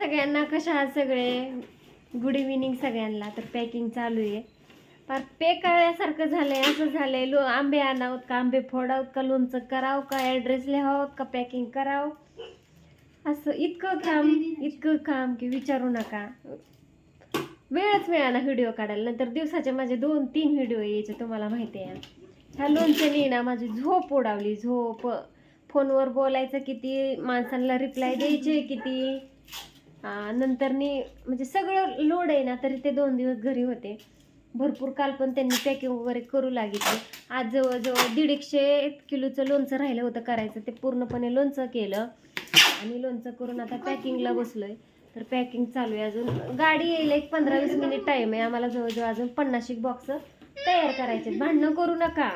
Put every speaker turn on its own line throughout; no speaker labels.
सगळ्यांना कशा आहात सगळे? गुड इव्हिनिंग सगळ्यांना. तर पॅकिंग चालू आहे. फार पेकाळ्यासारखं झालंय असं झालंय. लो आंबे आणावत का? आंबे फोडावत का? लोणचं करावं का? ॲड्रेस लिहावत का? पॅकिंग करावं? असं इतकं काम इतकं काम की विचारू नका. वेळच मिळाला व्हिडिओ काढायला. नंतर दिवसाचे माझे दोन तीन व्हिडिओ यायचे तुम्हाला माहिती आहे. ह्या लोणच्याने ना माझी झोप उडावली. झोप फोनवर बोलायचं किती माणसांना रिप्लाय द्यायचे किती. नंतरनी म्हणजे सगळं लोड आहे ना तरी ते दोन दिवस घरी होते. भरपूर काल पण त्यांनी पॅकिंग वगैरे करू लागितली. आज जवळजवळ दीड एकशे किलोचं लोणचं राहिलं होतं करायचं. ते पूर्णपणे लोणचं केलं. आणि लोणचं करून आता पॅकिंगला बसलोय. तर पॅकिंग चालू आहे अजून. गाडी यायला एक पंधरा वीस मिनिट टाईम आहे. आम्हाला जवळजवळ अजून पन्नास एक बॉक्स तयार करायचे भांडणं करू नका.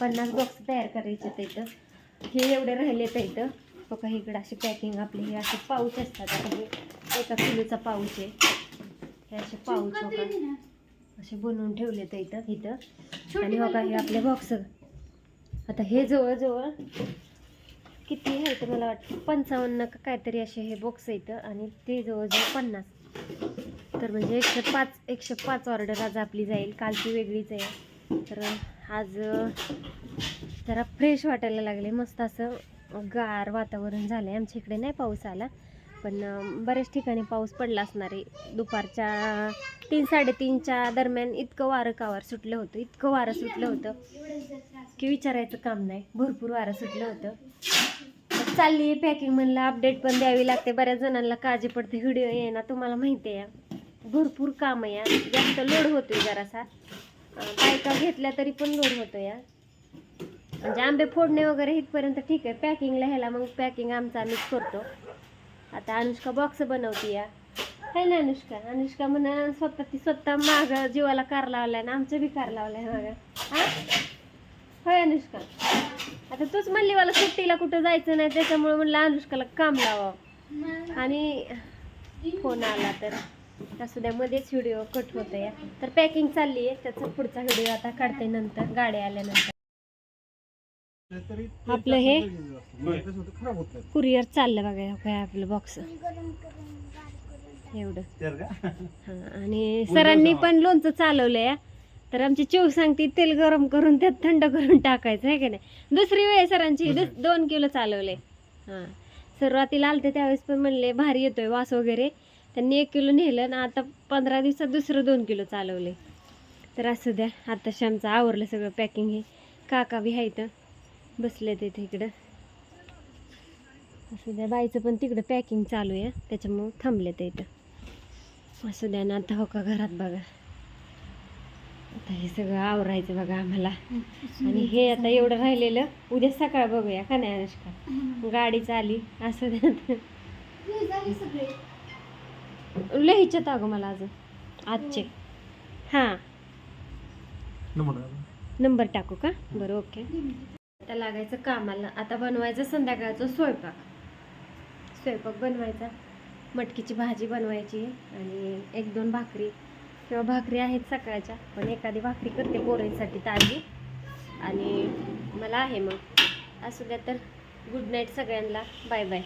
पन्नास बॉक्स तयार करायचे आहेत इथं. हे एवढे राहिले तर इथं. बघा इकडं अशी पॅकिंग आपली हे असे पाऊच असतात. आता हे एका किलोचा पाऊच आहे. हे असे पाऊच बघा. असे बनवून ठेवले तर इथं इथं. आणि बघा हे आपले बॉक्स आता हे जवळजवळ किती आहे तर मला वाटतं पंचावन्न का काहीतरी असे हे बॉक्स आहेत आणि ते जवळजवळ पन्नास. तर म्हणजे एकशे पाच एकशे पाच ऑर्डर आज आपली जाईल. कालची वेगळीच आहे. तर आज जरा फ्रेश वाटायला लागले. मस्त असं गार वातावरण झालं आहे आमच्या इकडे नाही पाऊस आला. पण बऱ्याच ठिकाणी पाऊस पडला असणार. आहे दुपारच्या तीन साडेतीनच्या दरम्यान इतकं वारं कावार सुटलं होतं. इतकं वारं सुटलं होतं की विचारायचं काम नाही. भरपूर वारं सुटलं होतं. चालली आहे पॅकिंग म्हणलं. अपडेट पण द्यावी लागते. बऱ्याच जणांना काळजी पडते. व्हिडिओ ये ना तुम्हाला माहिती आहे. भरपूर काम आहे या. जास्त लोड होतोय जरासा. बायका घेतल्या तरी पण लोड होतो या. म्हणजे आंबे फोडणे वगैरे इथपर्यंत ठीक आहे. पॅकिंगला ह्याला मग पॅकिंग आमचं आम्हीच करतो. आता अनुष्का बॉक्स बनवते या. है ना अनुष्का. अनुष्का म्हणा स्वतः ती स्वतः माग जीवाला कार लावलाय ना आमचं बी कार लावलाय माग. होय अनुष्का. आता तूच म्हणली मला सुट्टीला कुठं जायचं नाही त्याच्यामुळे म्हणलं अनुष्काला काम लावावं. आणि फोन आला तर. असू द्या मध्येच व्हिडिओ कट होतो या तर पॅकिंग चालली आहे त्याचा पुढचा व्हिडिओ आता काढते नंतर गाडी आल्यानंतर. आपलं हे
होत
कुरिअर चाललं बघा काय आपलं बॉक्स एवढं. हा, आणि सरांनी पण लोणचं चालवलंय तर आमची चिव सांगते तेल गरम करून त्यात थंड करून टाकायचं आहे का नाही? दुसरी वेळ सरांची दोन किलो चालवले हां. सुरुवातीला आलते त्यावेळेस पण म्हणले भारी येतोय वास वगैरे. त्यांनी एक किलो नेलं आणि आता पंधरा दिवसात दुसरं दोन किलो चालवले तर असू द्या आता आमचं आवरलं सगळं पॅकिंग हे. काका बी आहे इथं बसले ते इकडं. असू द्या बाईचं पण तिकडं पॅकिंग चालू आहे त्याच्यामुळं थांबले ते इथं. असू द्या ना आता हो का घरात बघा. आता हे सगळं आवरायचं बघा आम्हाला. आणि हे आता एवढं राहिलेलं उद्या सकाळ बघूया का नाही अनुष्का? गाडीच आली असू द्या. लिहायच्यात अगं मला अजून. आजचे. हां. नंबर टाकू का? बरं ओके. त्या लागायचं कामाला. आता बनवायचं संध्याकाळचं स्वयंपाक. स्वयंपाक बनवायचा. मटकीची भाजी बनवायची आणि एक दोन भाकरी. किंवा भाकरी आहेत सकाळच्या पण एखादी भाकरी करते पोरींसाठी ताजी. आणि मला आहे मग. असू द्या तर गुड नाईट सगळ्यांना. Bye bye